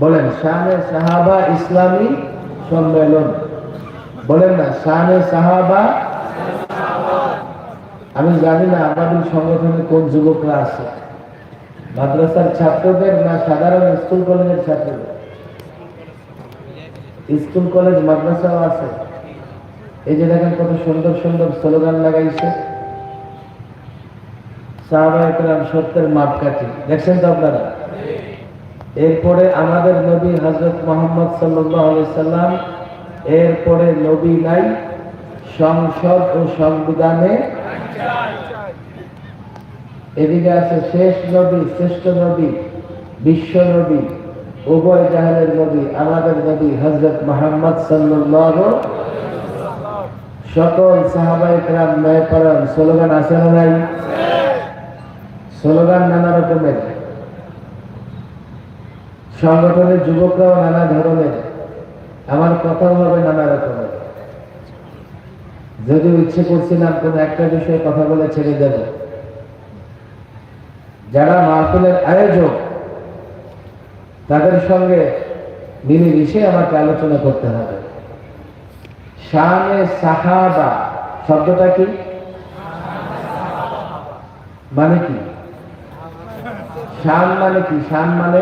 বলেন, শানে সাহাবা ইসলামী সম্মেলন। বলেন না, শানে সাহাবা। আমি জানি না আমাদের সংগঠনে কোন যুবকরা আছে। মাদ্রাসার ছাত্রদের না সাধারণ স্কুল কলেজের ছাত্রদের? স্কুল কলেজ, মাদ্রাসাও আছে। এই যে দেখেন কত সুন্দর সুন্দর স্লোগান লাগাইছে। সাহাবা একরাম সত্যের মাপকাঠি। দেখছেন তো আপনারা? এরপরে আমাদের নবী হজরত মোহাম্মদ সাল্লাম, এরপরে নবী নাই, সংসদ ও সংবিধানে এদিকে আছে শেষ নবী, শ্রেষ্ঠ নবী, বিশ্ব নবী, উভয় জাহানের নবী, আমাদের নবী হজরত মোহাম্মদ সাল্লাহ সকল সাহাবাই ক্রাম ন্যায়পরায়ণ, স্লোগান আছে নাই? স্লোগান নানা রকমের। সংগঠনের যুবকরাও নানা ধরনের, আমার কথাও হবে নানা রকমের। যদি ইচ্ছে করছিলাম কোন একটা বিষয়ে কথা বলে ছেড়ে দেব। যারা মাহফিলের আয়োজক, তাদের সঙ্গে মিলেমিশে আমাকে আলোচনা করতে হবে। শানে সাহাবা শব্দটা কি? মানে কি? শান মানে কি? শান মানে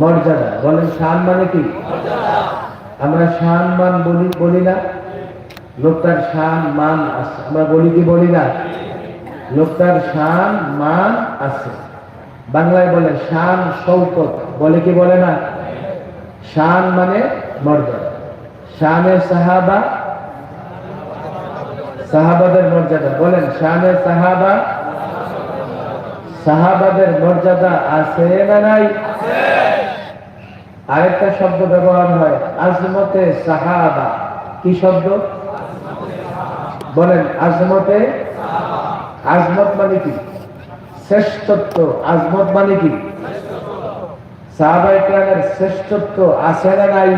মর্যাদা। বলেন শান মানে কি? আমরা শান, মান বলি বলি না। লোকটার শান, মান আছে। আমরা বলি কি, বলি না? লোকটার শান, মান আছে। বাংলায় বলে শান শৌকত বলে কি, বলে না? শান মানে মর্যাদা। শানে সাহাবা, সাহাবাদের মর্যাদা। বলেন, শানে সাহাবা, সাহাবাদের মর্যাদা আছে না নাই? আরেকটা শব্দ ব্যবহার হয়, আজমতে সাহাবা। কি শব্দ? বলেন, আজমতে আজমত মানে কি? শ্রেষ্ঠত্ব। আজমত মানে কি? সাহাবাই ক্রামের শ্রেষ্ঠত্ব আছে না নাই?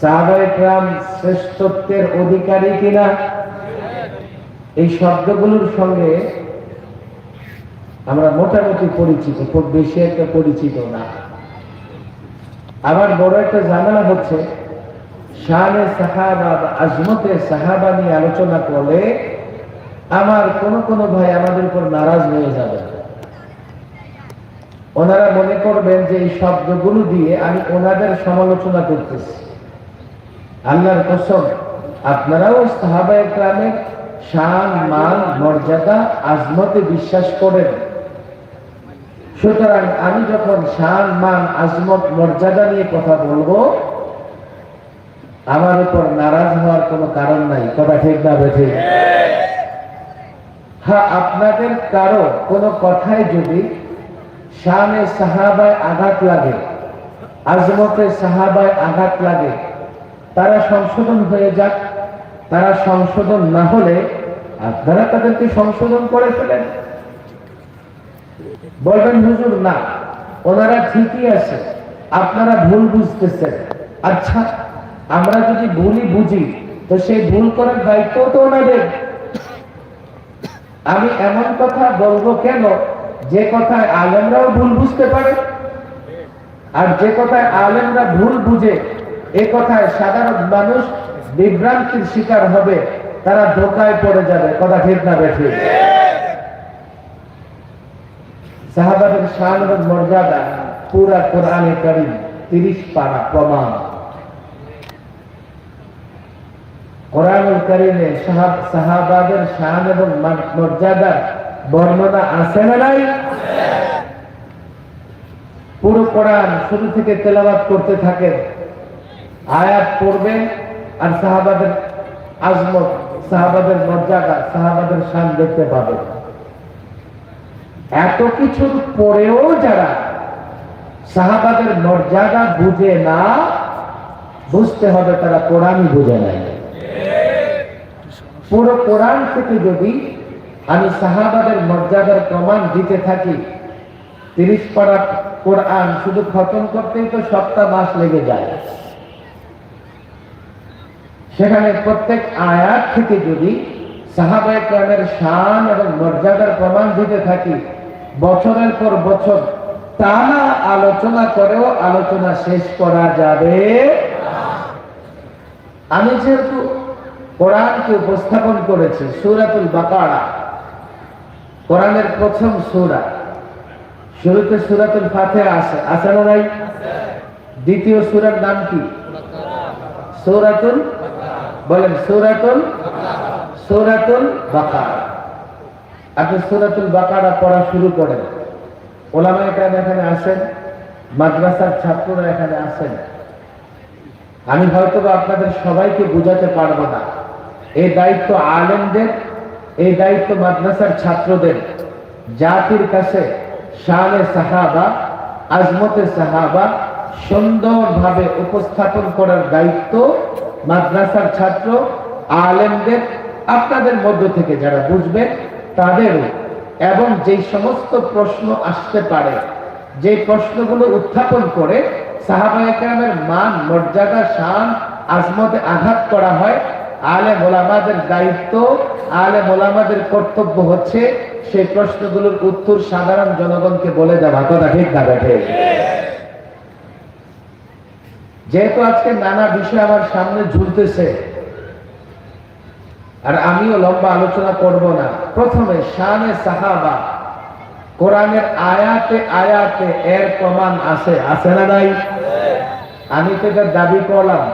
সাহাবাই ক্রাম শ্রেষ্ঠত্বের অধিকারী কিনা? এই শব্দগুলোর সঙ্গে আমরা মোটামুটি পরিচিত, খুব বেশি একটা পরিচিত না। আবার বড় একটা ঝামেলা হচ্ছে, শানে সাহাবা বা আজমতে সাহাবা নিয়ে আলোচনা করলে আমার কোন কোন ভাই আমাদের উপর নারাজ হয়ে যাবে। ওনারা মনে করবেন যে এই শব্দগুলো দিয়ে আমি ওনাদের সমালোচনা করতেছি। আল্লাহর কসম, আপনারাও সাহাবায় গ্রামে শান মান মর্যাদা, আজমতে বিশ্বাস করেন। সুতরাং আমি যখন শান মান, আজমত, মর্যাদা নিয়ে কথা বলব, আমার উপর নারাজ হওয়ার কোনো কারণ নাই। কথা ঠিক না বেঠে? হ্যাঁ আপনাদের কারও কোনো কথায় যদি শানে সাহাবায় আঘাত লাগে, আজমতে সাহাবায় আঘাত লাগে, তারা সংশোধন হয়ে যাক, তারা সংশোধন না হলে আপনারা তাদেরকে সংশোধন করে ফেলেন। বলবেন, হুজুর, না। ওনারা ঠিকই আছে। আপনারা ভুল বুঝতেছেন। আচ্ছা আমরা যদি ভুলই বুঝি, তো সেই ভুল করার দায়িত্ব তো ওনাদের। আমি এমন কথা বলব কেন? যে কথায় আলেমরাও ভুল বুঝতে পারে। আর যে কথায় আলেমরা ভুল বুঝে, এ কথায় সাধারণ মানুষ বিভ্রান্তির শিকার হবে। তারা ধোকায় পড়ে যাবে। কথা ঠিক না বেঠে সাহাবাদের শান এবং মর্যাদা পুরা কোরআনে কারিম তিরিশ পারা প্রমাণ। কোরআনুল কারিমে সাহাব- সাহাবাদের শান এবং মর্যাদার বর্ণনা আছে না নাই? পুরো কোরআন শুরু থেকে তেলাবাদ করতে থাকেন, আয়াত পড়বেন আর সাহাবাদের আজমত, সাহাবাদের মর্যাদা, সাহাবাদের শান দেখতে পাবেন। এত কিছুর পরেও যারা সাহাবাদের মর্যাদা বুঝে না, বুঝতে হবে তারা কোরআনই বুঝে নাই। পুরো কোরআন থেকে যদি আমি সাহাবাদের মর্যাদার প্রমাণ দিতে থাকি, তিরিশ পারা কোরআন শুধু খতম করতেই তো সপ্তাহ মাস লেগে যায়। সেখানে প্রত্যেক আয়াত থেকে যদি সাহাবায় প্রাণের শান এবং মর্যাদার প্রমাণ দিতে থাকি বছরের পর বছর টানা আলোচনা করেও আলোচনা শেষ করা যাবে আমি যেহেতু কোরআনকে উপস্থাপন করেছি, সুরাতুল বাকারা, কোরআনের প্রথম সুরা। শুরুতে সুরাতুল ফাতে আছে আছে না ভাই? দ্বিতীয় সুরার নাম কি? সৌরাতুল বলেন, সৌরাতুল সৌরাতুল বাকারা। আপনি সৌরাতুল বাকারা পড়া শুরু করেন। ওলামা এখানে এখানে আসেন, মাদ্রাসার ছাত্ররা এখানে আসেন। আমি হয়তো আপনাদের সবাইকে বুঝাতে পারব না। এই দায়িত্ব আলেমদের, এই দায়িত্ব মাদ্রাসার ছাত্রদের। জাতির কাছে শানে সাহাবা, আজমতে সাহাবা সুন্দরভাবে উপস্থাপন করার দায়িত্ব মাদ্রাসার ছাত্র, আলেমদের, আপনাদের মধ্য থেকে যারা বুঝবেন তাদেরও এবং যে সমস্ত প্রশ্ন আসতে পারে যে প্রশ্নগুলো উত্থাপন করে সাহাবা মান, মর্যাদা, শান, আজমতে আঘাত করা হয়, আলে মোলামাদের দায়িত্ব, আলে মোলামাদের কর্তব্য হচ্ছে সেই প্রশ্নগুলোর উত্তর সাধারণ জনগণকে বলে দেওয়া। কথা ঠিক না বেঠে যেহেতু আজকে নানা বিষয় আমার সামনে ঝুলতেছে আর আমিও লম্বা আলোচনা করব না। প্রথমে শানে সাহাবা, কোরআনের আয়াতে আয়াতে এর প্রমাণ আছে। আছে না নাই? আমি এটা দাবি করলাম।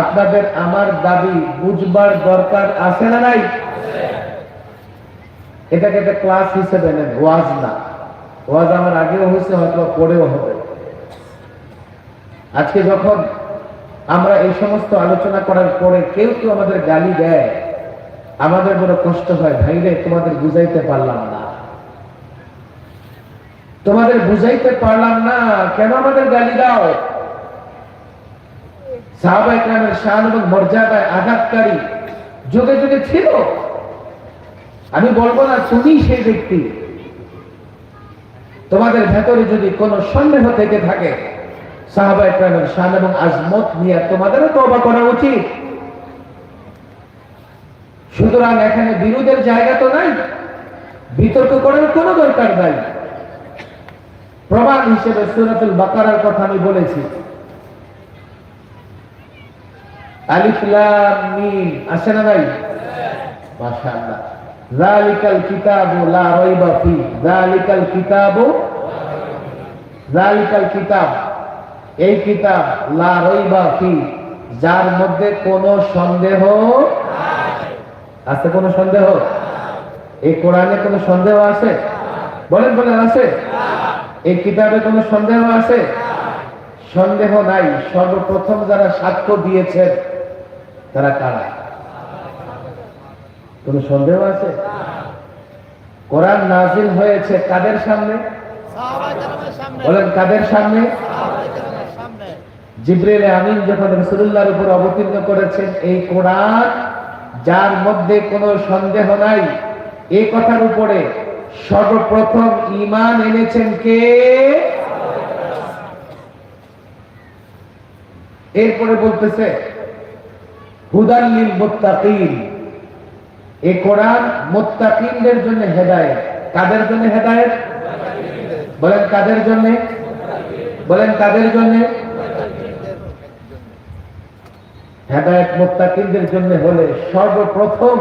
আপনাদের আমার দাবি বুঝবার দরকার আছে না নাই? এটাকে একটা ক্লাস হিসেবে নেন, ওয়াজ না। ওয়াজ আমার আগেও হয়েছে, হয়তো পরেও হবে। আজকে যখন আমরা এই সমস্ত আলোচনা করার পরে কেউ কেউ আমাদের গালি দেয়। আমাদের বড় কষ্ট হয় ভাইরে তোমাদের বুঝাইতে পারলাম না। তোমাদের বুঝাইতে পারলাম না, কেন আমাদের গালি দাও? মর্যাদায় আঘাতকারী যুগে যুগে ছিল। আমি বলব না, তুমি সেই ব্যক্তি। তোমাদের ভেতরে যদি কোনো সন্দেহ থেকে থাকে সাহাবা ইকরামের শান এবং আজমত নিয়ে তোমাদেরও তবা করা উচিত। সুতরাং এখানে বিরোধের জায়গা তো নাই, বিতর্ক করার কোনো দরকার নাই। প্রমাণ হিসেবে সুরাতুল বাকারার কথা আমি বলেছি। আলিফ লাম মিম, আছে না ভাই মাশাআল্লাহ। যালিকাল কিতাবু লা রাইবা ফি, যালিকাল কিতাবু, যালিকাল কিতাব। এই কিতাব লা রাইবা ফি যার মধ্যে কোনো সন্দেহ আছে কোনো সন্দেহ? এই কোরআনে কোনো সন্দেহ আছে? বলেন বলেন আছে। এই কিতাবে কোনো সন্দেহ আছে? সন্দেহ নাই। সর্বপ্রথম যারা সাক্ষ্য দিয়েছেন তারা কারা? কোন সন্দেহ আছে? কোরআন নাজিল হয়েছে কাদের সামনে। বলেন কাদের সামনে? জিব্রিল আমিন যখন রসুল্লাহর উপর অবতীর্ণ করেছেন, এই কোরআন যার মধ্যে কোনো সন্দেহ নাই, এই কথার উপরে সর্বপ্রথম ইমান এনেছেন কে? এরপরে বলতেছে হুদাল্লিল মুত্তাকিন। এই কোরআন মুত্তাকিনদের জন্য হেদায়েত। কাদের জন্য হেদায়েত? বলেন কাদের জন্য? বলেন কাদের জন্য? হেদায়েত মুত্তাকিনদের জন্য হলে সর্বপ্রথম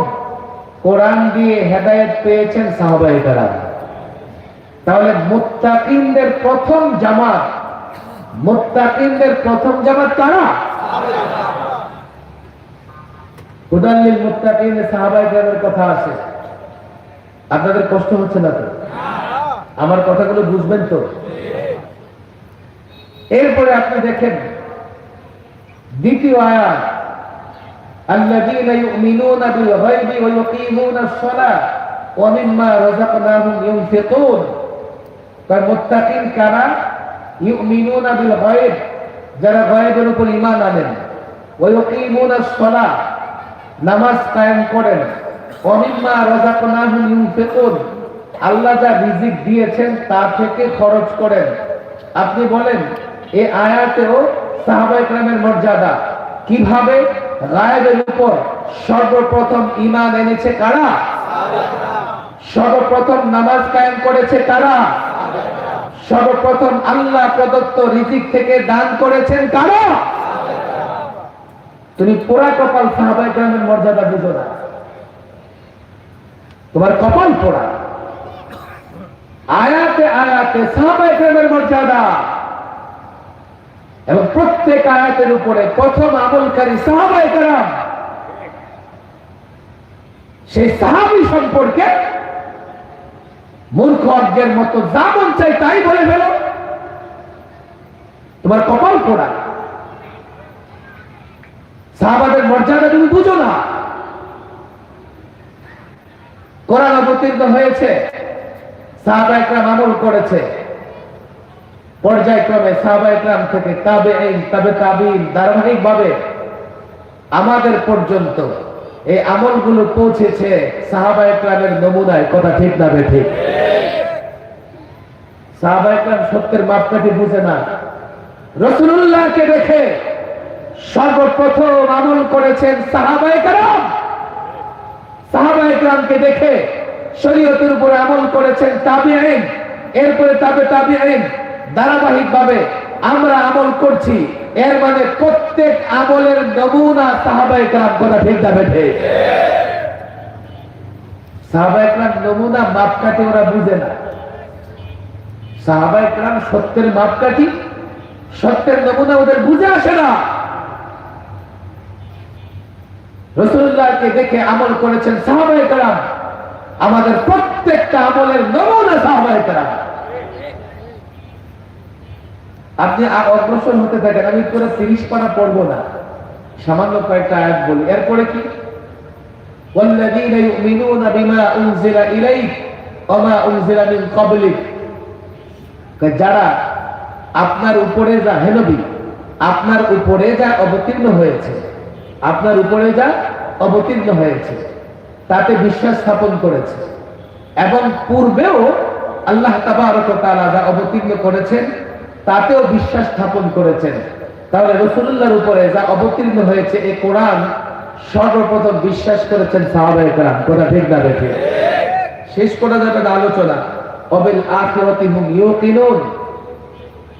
কোরআন দিয়ে হেদায়েত পেয়েছেন সাহাবায়ে কেরাম। তাহলে মুত্তাকিনদের প্রথম জামাত, মুত্তাকিনদের প্রথম জামাত মুত্তাকিন, সাহাবায়ে কেরামের কথা আছে। আপনাদের কষ্ট হচ্ছে না তো? আমার কথাগুলো বুঝবেন তো? এরপরে আপনি দেখেন, দ্বিতীয় আয়াত الذين يؤمنون بالغيب ويقيمون الصلاة ومما رزقناهم ينفقون فالمتقين كما يؤمنون بالغيب যারা গয়েবের উপর ইমান আনেন। ওয়াকিমুন সলা নামাজ কায়েম করেন। অমিম্মা রাজাকনাহুম ইউনফিকুন, আল্লাহ যা রিজিক দিয়েছেন তা থেকে খরচ করেন। আপনি বলেন, এ আয়াতেও সাহাবাই কেরামের মর্যাদা। কীভাবে? গায়েবের উপর সর্বপ্রথম ইমান এনেছে কারা? সর্বপ্রথম নামাজ কায়েম করেছে কারা? সর্বপ্রথম আল্লাহ প্রদত্ত রিজিক থেকে দান করেছেন কারা? তুমি পোড়া কপাল সাহাবাই গ্রামের মর্যাদা বুঝো না। তোমার কপাল পোড়া। আয়াতে আয়াতে সাহাবাই গ্রামের মর্যাদা। এবং প্রত্যেক আয়াতের উপরে প্রথম আমলকারী সাহাবাই গ্রাম সেই সাহাবি সম্পর্কে মূর্খ অজ্ঞের মতো যা মন চাই তাই বলে ফেলো। তোমার কপাল পোড়া। সাহাবাদের মর্যাদা তুমি বুঝো না। কোরআন অবতীর্ণ হয়েছে সাহাবা একরাম আমল করেছে। পর্যায়ক্রমে সাহাবা একরাম থেকে তাবে তাবে তাবিন ধারাবাহিক ভাবে আমাদের পর্যন্ত এই আমলগুলো পৌঁছেছে সাহাবা একরামের নমুনায়। কথা ঠিক না ঠিক সাহাবা একরাম সত্যের মাপকাঠি বুঝে না। রসুল্লাহকে দেখে সর্বপ্রথম আমল করেছেন সাহাবা একরাম সাহাবা একরামকে দেখে শরীয়তের উপরে আমল করেছেন তাবিআইন এরপরে তাবে তাবিআইন ধারাবাহিক ভাবে আমরা আমল করছি। এর মানে প্রত্যেক আমলের নমুনা সাহাবা একরাম কথা ঠিক একরাম নমুনা মাপকাঠি ওরা বুঝে না। সত্যের মাপকাঠি, সত্যের নমুনা ওদের বুঝে আসে না। রসুল্লাহকে দেখে আমল করেছেন কালাম আমাদের প্রত্যেকটা আমলের নমুনা কালাম আপনি আ- অগ্রসর হতে থাকেন আমি পুরো তিরিশ পারা পড়বো না সামান্য কয়েকটা আয়াত বলি এরপরে কি والذين يؤمنون بما أنزل إليك وما أنزل من قبلك যারা আপনার উপরে যা হেনবি আপনার উপরে যা অবতীর্ণ হয়েছে আপনার উপরে যা অবতীর্ণ হয়েছে তাতে বিশ্বাস স্থাপন করেছে এবং পূর্বেও আল্লাহ তাবারক ওয়া তাআলা যা অবতীর্ণ করেছেন তাতেও বিশ্বাস স্থাপন করেছেন। তাহলে রসুল্লাহর উপরে যা অবতীর্ণ হয়েছে এই কোরআন সর্বপ্রথম বিশ্বাস করেছেন শেষ করা যাবে আলোচনা।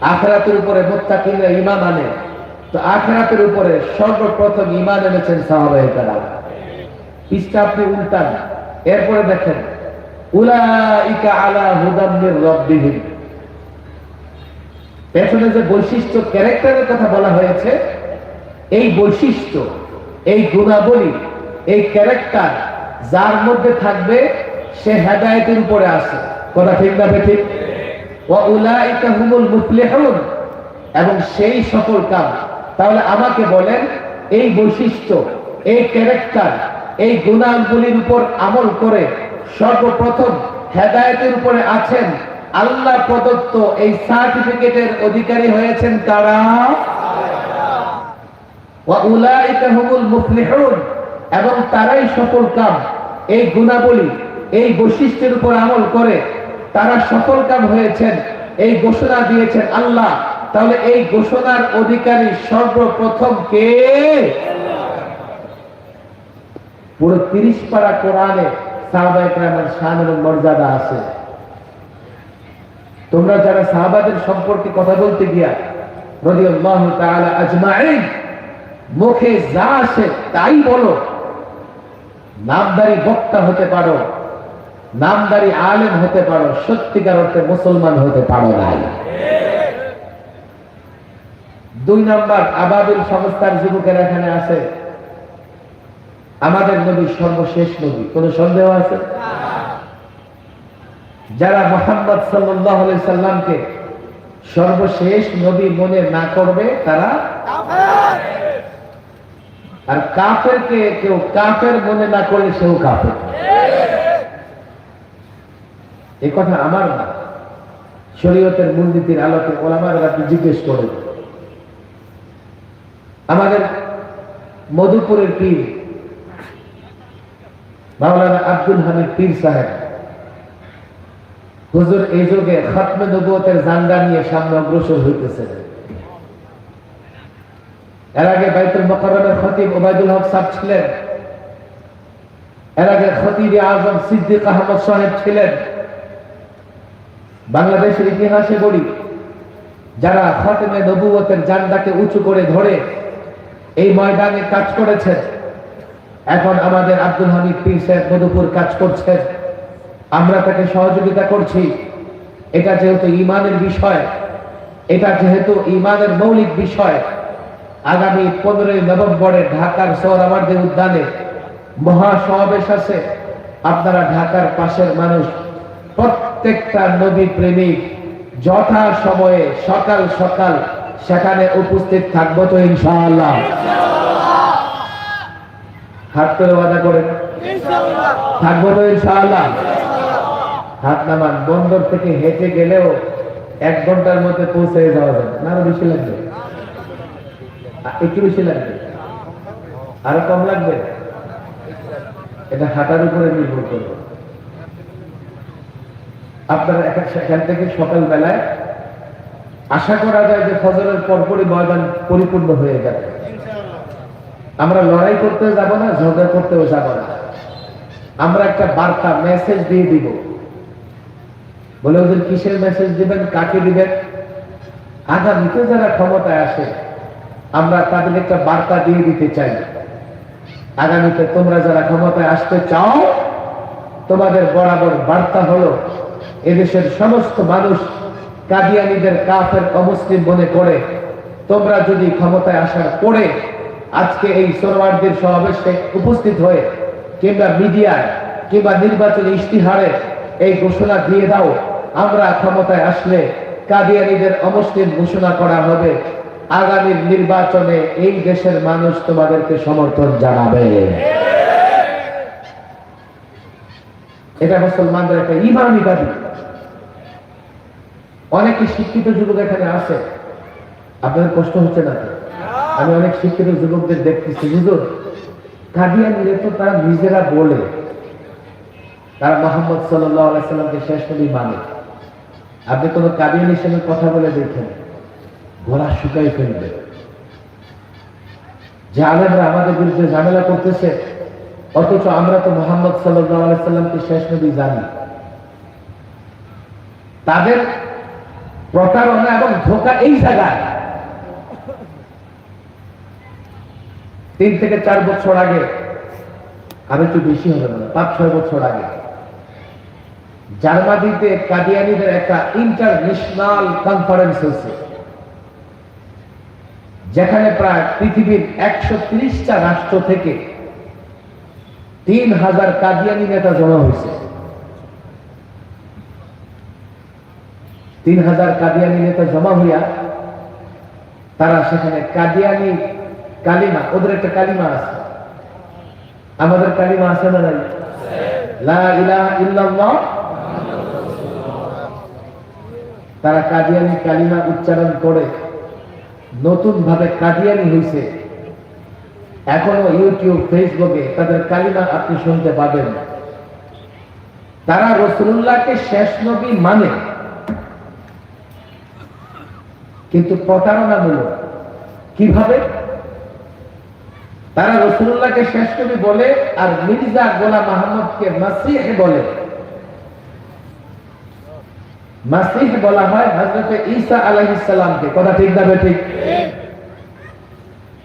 আখেরাতের উপরে মুত্তাকিনরা আনে। তো আখেরাতের উপরে সর্বপ্রথম ঈমান এনেছেন সাহাবায়ে কেরাম। পৃষ্ঠা আপনি উল্টান। এরপরে দেখেন, উলাইকা আলা হুদাম মির পেছনে যে বৈশিষ্ট্য ক্যারেক্টারের কথা বলা হয়েছে, এই বৈশিষ্ট্য, এই গুণাবলী, এই ক্যারেক্টার যার মধ্যে থাকবে, সে হেদায়েতের উপরে আসে কথা ঠিক না ঠিক এবং সেই সফল কাম। তাহলে আমাকে বলেন, এই বৈশিষ্ট্য, এই ক্যারেক্টার, এই গুণাগুলির উপর আমল করে সর্বপ্রথম হেদায়েতের উপরে আছেন আল্লাহ প্রদত্ত এই সার্টিফিকেটের অধিকারী হয়েছেন মুফলিহুন। এবং তারাই সফল কাম। এই গুণাবলী, এই বৈশিষ্ট্যের উপর আমল করে তারা সফল কাম হয়েছেন। এই ঘোষণা দিয়েছেন আল্লাহ। তাহলে এই ঘোষণার অধিকারী সর্বপ্রথম কে? পুরো তিরিশ পারা কোরআনে সাহাবা একরামের এবং মর্যাদা আছে। তোমরা যারা সাহাবাদের সম্পর্কে কথা বলতে গিয়া রাদিয়াল্লাহু তাআলা আজমাইন, মুখে যা আসে তাই বলো। নামদারি বক্তা হতে পারো, নামদারি আলেম হতে পারো, সত্যিকার অর্থে মুসলমান হতে পারো নাই। দুই নাম্বার, আবাবিল সংস্থার যুবকের এখানে আছে। আমাদের নবী সর্বশেষ নবী, কোন সন্দেহ আছে? যারা মোহাম্মদ সাল্লাহ সাল্লামকে সর্বশেষ নবী মনে না করবে, তারা আর কাফেরকে কেউ কাফের মনে না করলে সেও কাফের। এই কথা আমার না। শরীয়তের মূলনীতির আলোকে ওলামার আপনি জিজ্ঞেস করে আমাদের মধুপুরের পীর, মাওলানা আব্দুল হামিদ পীর সাহেব হুজুর, এই যুগে খাতমে নবুয়তের জান্ডা নিয়ে সামনে অগ্রসর হইতেছে। এর আগে বাইতুল মকরমের খতিব ওবায়দুল হক সাহেব ছিলেন। এর আগে খতিব আজম সিদ্দিক আহমদ সাহেব ছিলেন। বাংলাদেশের ইতিহাসে বলি যারা খতমে নবুয়তের জান্ডাকে উঁচু করে ধরে এই ময়দানে কাজ করেছেন, এখন আমাদের আব্দুল হামিদ পীর সাহেব মধুপুর কাজ করছেন। আমরা তাকে সহযোগিতা করছি। এটা যেহেতু ইমানের বিষয় এটা যেহেতু ইমানের মৌলিক বিষয় আগামী পনেরোই নভেম্বরে ঢাকার সৌরাবার্দী উদ্যানে মহা সমাবেশ আছে। আপনারা ঢাকার পাশের মানুষ প্রত্যেকটা নদী প্রেমিক যথা সময়ে সকাল সকাল সেখানে উপস্থিত থাকব তো ইনশাআল্লাহ। হাত করে ওয়াদা করেন। থাকব তো ইনশাআল্লাহ। হাত নামান বন্দর থেকে হেঁটে গেলেও এক ঘণ্টার মধ্যে পৌঁছে যাওয়া যাবে না আরও বেশি লাগবে। একটু বেশি লাগবে। আরও কম লাগবে। এটা হাঁটার উপরে নির্ভর করবে। আপনারা সেখান থেকে সকালবেলায় আশা করা যায় যে ফজরের পরপরই ময়দান পরিপূর্ণ হয়ে যাবে। আমরা লড়াই করতেও যাব না, ঝগড়া করতেও যাব না। আমরা একটা বার্তা মেসেজ দিয়ে দিব। বলে ওদের কিসের মেসেজ দিবেন? কাকে দিবেন? আগামীতে যারা ক্ষমতায় আসে, আমরা তাদের একটা বার্তা দিয়ে দিতে চাই। আগামীতে তোমরা যারা ক্ষমতায় আসতে চাও, তোমাদের বরাবর বার্তা হলো, এদেশের সমস্ত মানুষ কাদিয়ানিদের কাফের অমুসলিম মনে করে, তোমরা যদি ক্ষমতায় আসার পরে আজকে এই সরোয়ারদের সমাবেশে উপস্থিত হয়ে কিংবা মিডিয়ায় কিংবা নির্বাচনী ইশতিহারে এই ঘোষণা দিয়ে দাও আমরা ক্ষমতায় আসলে কাদিয়ানিদের অমুসলিম ঘোষণা করা হবে। আগামী নির্বাচনে এই দেশের মানুষ তোমাদেরকে সমর্থন জানাবে। এটা মুসলমানদের একটা ইমানি দাবি। অনেকে শিক্ষিত যুবক এখানে আছে। আপনাদের কষ্ট হচ্ছে না আমি অনেক শিক্ষিত যুবকদের দেখতেছি, হুজুর। কাদিয়ানিরে তো তারা নিজেরা বলে। তারা মোহাম্মদ সাল্লামকে শেষ নবী মানে। আপনি কোনো কাদিয়ানির সঙ্গে কথা বলে দেখেন, গলা শুকাই ফেলবে। যে আলেমরা আমাদের বিরুদ্ধে ঝামেলা করতেছে, অথচ আমরা তো মোহাম্মদ সাল্লামকে শেষ নবী জানি। তাদের প্রতারণা এবং ধোকা এই জায়গায়। তিন থেকে চার বছর আগে, আমি একটু বেশি হবে না পাঁচ ছয় বছর আগে জার্মানিতে কাদিয়ানিদের একটা ইন্টারন্যাশনাল কনফারেন্স হয়েছে, যেখানে প্রায় পৃথিবীর একশো ত্রিশটা রাষ্ট্র থেকে তিন হাজার কাদিয়ানি নেতা জমা হয়েছে। তিন হাজার কাদিয়ানি নেতা জমা হইয়া তারা সেখানে কাদিয়ানি কালিমা, ওদের একটা কালিমা আছে। আমাদের কালিমা আছে না লা ইলাহা ইল্লাল্লাহ তারা কাদিয়ানি কালিমা উচ্চারণ করে। নতুন ভাবে কাদিয়ানি হয়েছে এখনও ইউটিউব, ফেসবুকে তাদের কালিমা আপনি শুনতে পাবেন। তারা রসুল্লাহকে শেষ নবী মানে। কিন্তু প্রতারণা প্রতারণামূলক। কীভাবে? তারা রসুল্লাহকে শেষ নবী বলে আর মির্জা গোলাম আহমদকে মাসিহ বলে। মাসিহ বলা হয় ঈসা আলাইহিসসালামকে কথা ঠিক না ঠিক?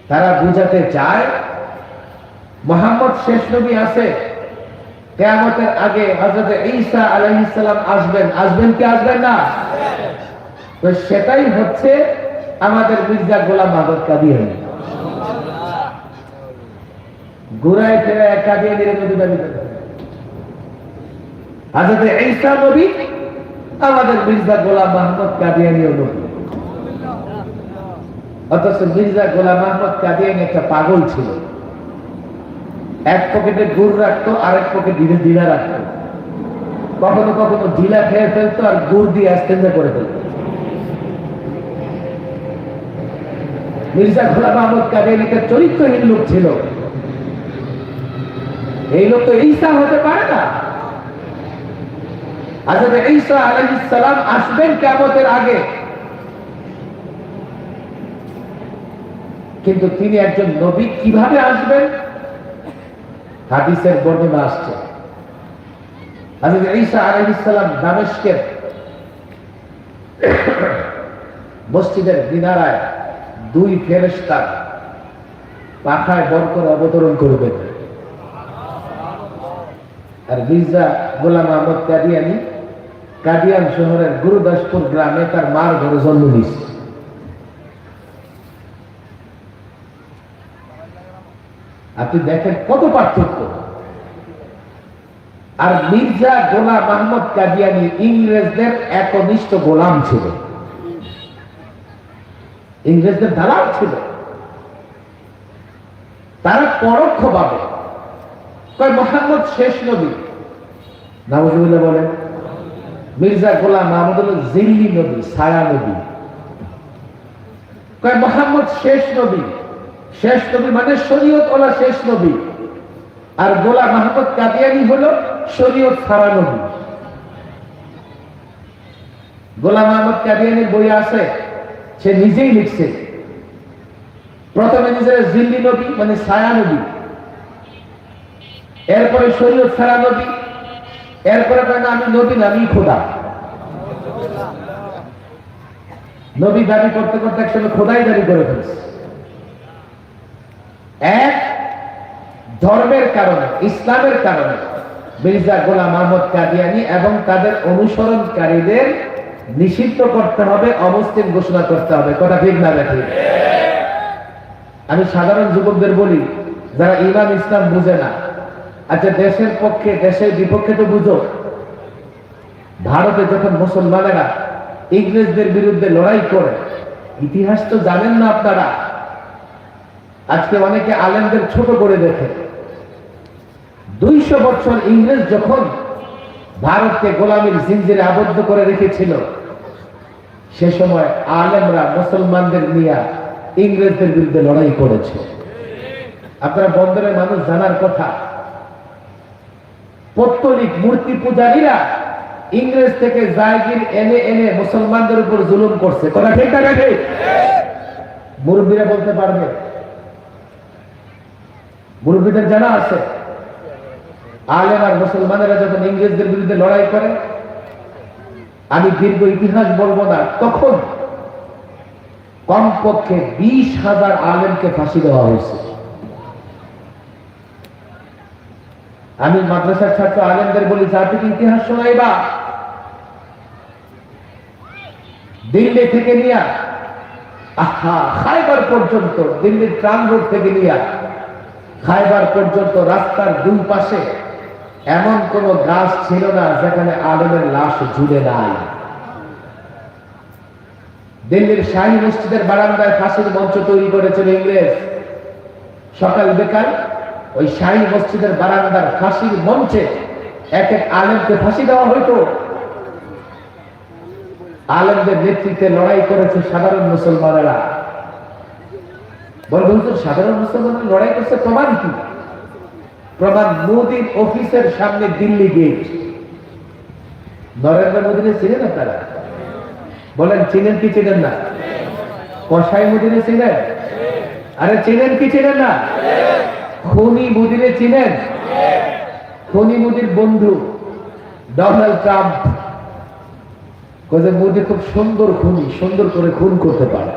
তারা বুঝাতে চায়, মোহাম্মদ শেষ নবী আছে আগে ঈসা আলাইহিসসালাম আসবেন। আসবেন কি আসবেন না? তো সেটাই হচ্ছে আমাদের মির্জা গোলাম আহমদ কাদিয়ানি। ঘুরায় ফেরে কাদিয়ানির নবী দাবি করে হজরত ঈসা নবী আমাদের মির্জা গোলাম মাহমুদ কাদিয়ানিও নবী অথচ মির্জা গোলাম আহমদ কাদিয়ানি একটা পাগল ছিল। এক পকেটে গুড় রাখতো, আরেক পকেটে ধীরে ধীরে রাখতো। কখনো কখনো ঢিলা খেয়ে ফেলতো আর গুড় দিয়ে আস্তেন্দা করে ফেলতো। মির্জা গোলাম আহমদ কাদিয়ানি একটা চরিত্রহীন লোক ছিল। এই লোক তো ঈসা হতে পারে না। সালাম আসবেন আগে। কিন্তু তিনি একজন নবী কীভাবে আসবেন? হাদিসের বর্ণনা আসছে। ঈসা মসজিদের দিনারায় দুই ফেরেস্তা পাখায় বর করে অবতরণ করবেন। আর মির্জা গোলাম আহমদ কাদিয়ানি কাদিয়ান শহরের গুরুদাসপুর গ্রামে তার মার ঘরে জন্ম নিয়েছে। আপনি দেখেন কত পার্থক্য। আর মির্জা গোলাম আহমদ কাদিয়ানি ইংরেজদের একনিষ্ঠ গোলাম ছিল। ইংরেজদের দালাল ছিল। তারা পরোক্ষ ভাবে কয় মোহাম্মদ শেষ নবী। নামজুবিল্লাহ বলেন মির্জা গোলাম আহমদ হল জিল্লি নবী, ছায়া নবী। কয় মোহাম্মদ শেষ নবী। শেষ নবী মানে শরীয়ত ওলা শেষ নবী। আর গোলাম আহমদ কাদিয়ানি হলো শরীয়ত ছাড়া নবী। গোলাম আহমদ কাদিয়ানির বই আছে, সে নিজেই লিখছে। প্রথমে নিজের জিল্লি নবী মানে ছায়া নবী। এরপরে শরীয়ত ছাড়া নবী এরপরে কয় আমি নবী না আমি খোদা। নবী দাবি করতে করতে একসময় খোদাই দাবি করে ফেলছে। এক, ধর্মের কারণে, ইসলামের কারণে মির্জা গোলাম আহমদ কাদিয়ানি এবং তাদের অনুসরণকারীদের নিষিদ্ধ করতে হবে, অমুসলিম ঘোষণা করতে হবে। কথা ঠিক না ঠিক আমি সাধারণ যুবকদের বলি, যারা ইমাম ইসলাম বুঝে না আচ্ছা দেশের পক্ষে, দেশের বিপক্ষে তো বুঝো। ভারতে যখন মুসলমানেরা ইংরেজদের বিরুদ্ধে লড়াই করে, ইতিহাস তো জানেন না আপনারা। আজকে অনেকে আলেমদের ছোট করে দেখে। দুইশো বছর ইংরেজ যখন ভারতকে গোলামীর জিঞ্জিরে আবদ্ধ করে রেখেছিল, সে সময় আলেমরা মুসলমানদের নিয়ে ইংরেজদের বিরুদ্ধে লড়াই করেছে। আপনারা বন্দরের মানুষ জানার কথা। পত্তলিক মূর্তি পূজারীরা ইংরেজ থেকে জায়গির এনে এনে মুসলমানদের উপর জুলুম করছে। কথা ঠিক না ঠিক মুরব্বীরা বলতে পারবে। মুরব্বীদের জানা আছে। আলেম আর মুসলমানেরা যখন ইংরেজদের বিরুদ্ধে লড়াই করে, আমি দীর্ঘ ইতিহাস বলব না, তখন কমপক্ষে বিশ হাজার আলেমকে ফাঁসি দেওয়া হয়েছে। আমি মাদ্রাসার ছাত্র আলেমদের বলি জাতিকে ইতিহাস শোনাইবা, দিল্লি থেকে নিয়া, আহা, খাইবার পর্যন্ত, দিল্লির ট্রাম রোড থেকে নিয়া, খাইবার পর্যন্ত রাস্তার দুই পাশে এমন কোন গাছ ছিল না যেখানে আলমের লাশ ঝুলে নাই। দিল্লির শাহী মসজিদের বারান্দায় ফাঁসির মঞ্চ তৈরি করেছিল ইংরেজ। সকাল বেকার ওই শাহী মসজিদের বারান্দার ফাঁসির মঞ্চে এক এক আলেমকে ফাঁসি দেওয়া হইতো। আলেমদের নেতৃত্বে লড়াই করেছে সাধারণ মুসলমানেরা। বলব সাধারণ মুসলমানরা লড়াই করছে প্রমাণ কি? প্রমাণ মোদীর অফিসের সামনে দিল্লি গেট। নরেন্দ্র মোদীকে চিনেন আপনারা? বলেন, চিনেন কি চিনেন না? কসাই মোদীরে চিনেন? আরে, চিনেন কি চিনেন না? খনি মোদীরে চিনেন? খনি মোদীর বন্ধু ডোনাল্ড ট্রাম্প। মোদী খুব সুন্দর খুনি, সুন্দর করে খুন করতে পারে।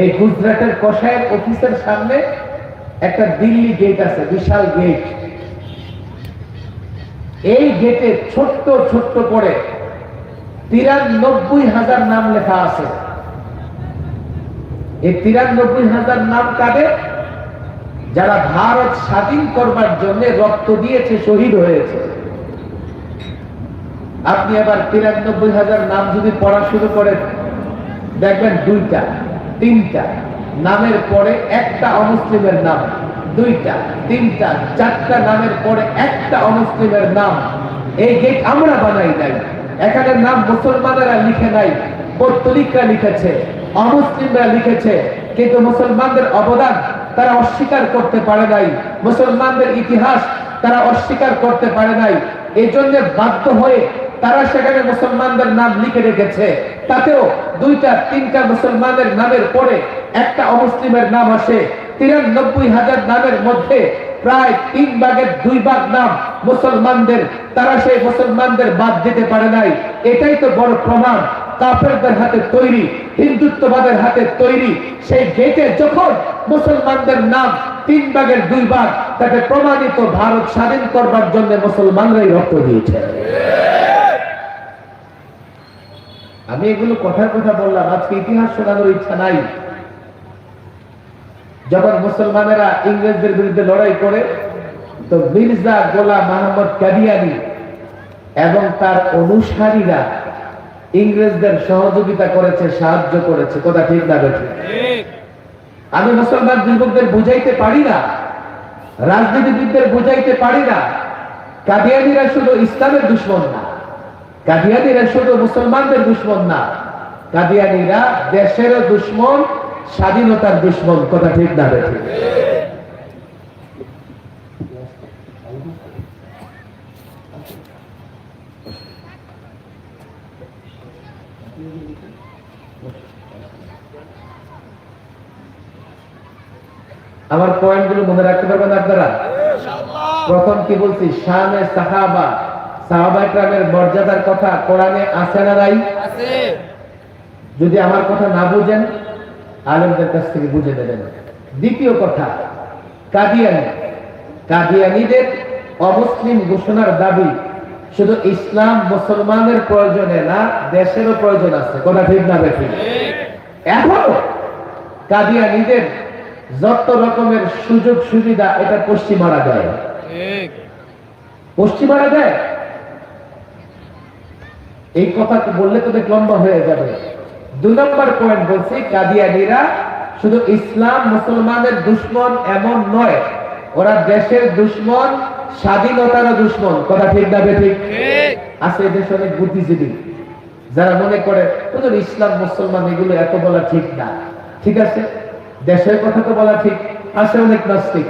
এই গুজরাটের কষায়ের অফিসের সামনে একটা দিল্লি গেট আছে, বিশাল গেট। এই গেটে ছোট্ট ছোট্ট করে তিরানব্বই হাজার নাম লেখা আছে। এই তিরানব্বই হাজার নাম কাদের? যারা ভারত স্বাধীন করবার জন্য রক্ত দিয়েছে, শহীদ হয়েছে। আপনি আবার তিরানব্বই হাজার নাম যদি পড়া শুরু করেন, দেখবেন দুইটা, তিনটা। নামের পরে একটা অমুসলিমের নাম, দুইটা, তিনটা, চারটা নামের পরে একটা অমুসলিমের নাম। এই গেট আমরা বানাই নাই। এখানে নাম মুসলমানেরা লিখে নাই পত্তলিকরা লিখেছে। অমুসলিমরা লিখেছে, কিন্তু মুসলমানদের অবদান তারা অস্বীকার করতে পারে নাই। মুসলমানদের ইতিহাস তারা অস্বীকার করতে পারে নাই। এই জন্য বাধ্য হয়ে তারা সেখানে মুসলমানদের নাম লিখে রেখেছে। তাতেও দুইটা, তিনটা মুসলমানের নামের পরে একটা অমুসলিমের নাম আসে। তিরানব্বই হাজার নামের মধ্যে প্রায় তিন ভাগের দুই ভাগ নাম মুসলমানদের, তারা সেই মুসলমানদের বাদ দিতে পারে নাই। এটাই তো বড় প্রমাণ। কাফেরদের হাতে তৈরি, হিন্দুত্ববাদের হাতে তৈরি, সেই গেটে যখন মুসলমানদের নাম তিন ভাগের দুই ভাগ তাতে প্রমাণিত ভারত স্বাধীন করবার জন্য মুসলমানরাই রক্ত দিয়েছে। আমি এগুলো কথার কথা বললাম, আজকে ইতিহাস শোনানোর ইচ্ছা নাই। যখন মুসলমানেরা ইংরেজদের বিরুদ্ধে লড়াই করে, তো মির্জা গোলাম মোহাম্মদ কাদিয়ানি এবং তার অনুসারীরা ইংরেজদের সহযোগিতা করেছে সাহায্য করেছে। কথা ঠিক না বেঠিক আমি মুসলমান যুবকদের বুঝাইতে পারি না রাজনীতিবিদদের বুঝাইতে পারি না। কাদিয়ানিরা শুধু ইসলামের দুশ্মন না। কাদিয়ানিরা শুধু মুসলমানদের দুশ্মন না। কাদিয়ানিরা দেশেরও দুশ্মন স্বাধীনতার দুশ্মন। কথা ঠিক না বেঠিক আমার পয়েন্টগুলো মনে রাখতে পারবেন আপনারা? প্রথম কি বলছি? শানে সাহাবা। সাহাবা ইকরামের মর্যাদার কথা কোরআনে আছে না নাই? যদি আমার কথা না বুঝেন আলেমদের কাছ থেকে বুঝে নেবেন। দ্বিতীয় কথা কাদিয়ানি। কাদিয়ানিদের অমুসলিম ঘোষণার দাবি শুধু ইসলাম মুসলমানের প্রয়োজনে না দেশেরও প্রয়োজন আছে। কথা ঠিক না বেঠিক? এখনও কাদিয়ানিদের যত রকমের সুযোগ সুবিধা এটা পশ্চিমারা দেয় পশ্চিমারা দেয় এই কথা বললে তো লম্বা হয়ে যাবে। দুই নম্বর পয়েন্ট বলছি কাদিয়ানিরা শুধু ইসলাম মুসলমানের দুশ্মন এমন নয় ওরা দেশের দুশ্মন স্বাধীনতার দুশ্মন। কথা ঠিক না ঠিক? আছে দেশে অনেক বুদ্ধিজীবী। যারা মনে করে ইসলাম মুসলমান এগুলো এত বলা ঠিক না। ঠিক আছে? দেশের কথা তো বলা ঠিক আছে অনেক নাস্তিক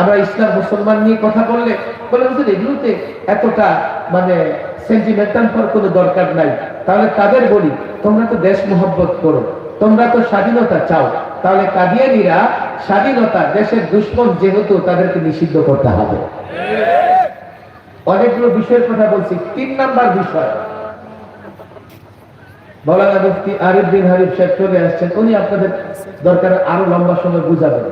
আমরা ইসলাম মুসলমান নিয়ে কথা বললে বলে এগুলোতে এতটা মানে সেন্টিমেন্টাল হওয়ার কোনো দরকার নাই। তাহলে তাদের বলি? তোমরা তো দেশ মোহব্বত করো তোমরা তো স্বাধীনতা চাও। তাহলে কাদিয়ানিরা স্বাধীনতা দেশের দুশ্মন যেহেতু তাদেরকে নিষিদ্ধ করতে হবে। অনেকগুলো বিষয়ের কথা বলছি। তিন নাম্বার বিষয় মৌলানা মুফতি হারিফ সাহেব চলে আসছেন। উনি আপনাদের দরকার আরও লম্বা সময় বুঝাবেন।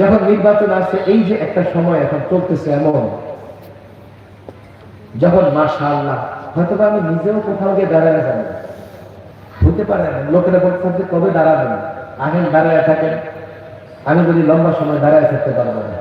যখন নির্বাচন আসছে, এই যে একটা সময় এখন চলতেছে এমন, যখন হয়তো আমি নিজেও কোথাও গিয়ে দাঁড়ায় যাব হতে পারে না, লোকেরা বলতে থাকবে কবে দাঁড়াবেন? আগে দাঁড়ায় থাকেন। আমি যদি লম্বা সময় দাঁড়ায় থাকতে পারব না।